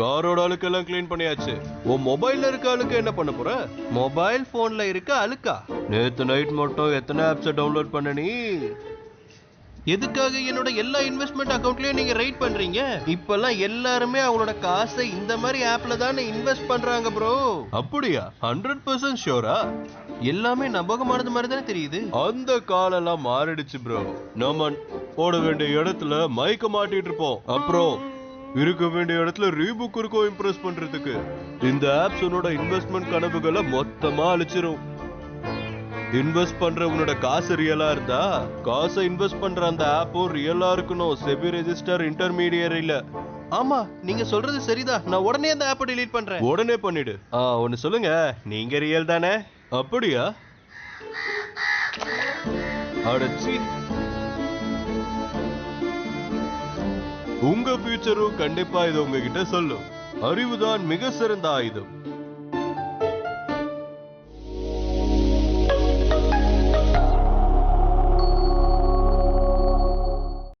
காரோட அழுக்கெல்லாம் க்ளீன் பண்ணியாச்சு. உன் மொபைல்ல இருக்க அழுக்கு என்ன பண்ண போற? மொபைல் போன்ல இருக்க அழுக்கா? நேத்து நைட் மட்டும் எத்தனை ஆப்ஸை டவுன்லோட் பண்ண நீ? எதுக்காக என்னோட எல்லா இன்வெஸ்ட்மெண்ட் அக்கௌண்ட்லயும் நீங்க ரைட் பண்றீங்க? இப்பெல்லாம் எல்லாருமே அவங்களோட காசை இந்த மாதிரி ஆப்ல தானே இன்வெஸ்ட் பண்றாங்க ப்ரோ அப்படியா? ஹண்ட்ரட் பர்சன்ட் ஷோரா எல்லாமே நம்பகமானது மாதிரி தானே தெரியுது. அந்த காலெல்லாம் மாறிடுச்சு ப்ரோ நம்ம போட வேண்டிய இடத்துல மயக்க மாட்டிட்டு இருப்போம். அப்புறம் இருக்க வேண்டிய இடத்துல ரீபுக் இருக்கும் இம்ப்ரெஸ் பண்றதுக்கு. இந்த ஆப்ஸ் உன்னோட இன்வெஸ்ட்மெண்ட் கனவுகளை மொத்தமா அழிச்சிரும். இன்வெஸ்ட் பண்ற உன்னோட காசு ரியலா இருந்தா காசை இன்வெஸ்ட் பண்ற அந்த ஆப்பும் ரியலா இருக்கணும். செபி ரெஜிஸ்டர் இன்டர்மீடியரில ஆமா நீங்க சொல்றது சரிதான் நான் உடனே அந்த ஆப்பை delete பண்றேன். உடனே பண்ணிடு. ஆ ஒன்னு சொல்லுங்க. நீங்க ரியல் தானே? அப்படியா? அடச்சி உங்க ஃபியூச்சரும் கண்டிப்பா இது உங்ககிட்ட சொல்லும். அறிவுதான் மிக சிறந்த ஆயுதம்.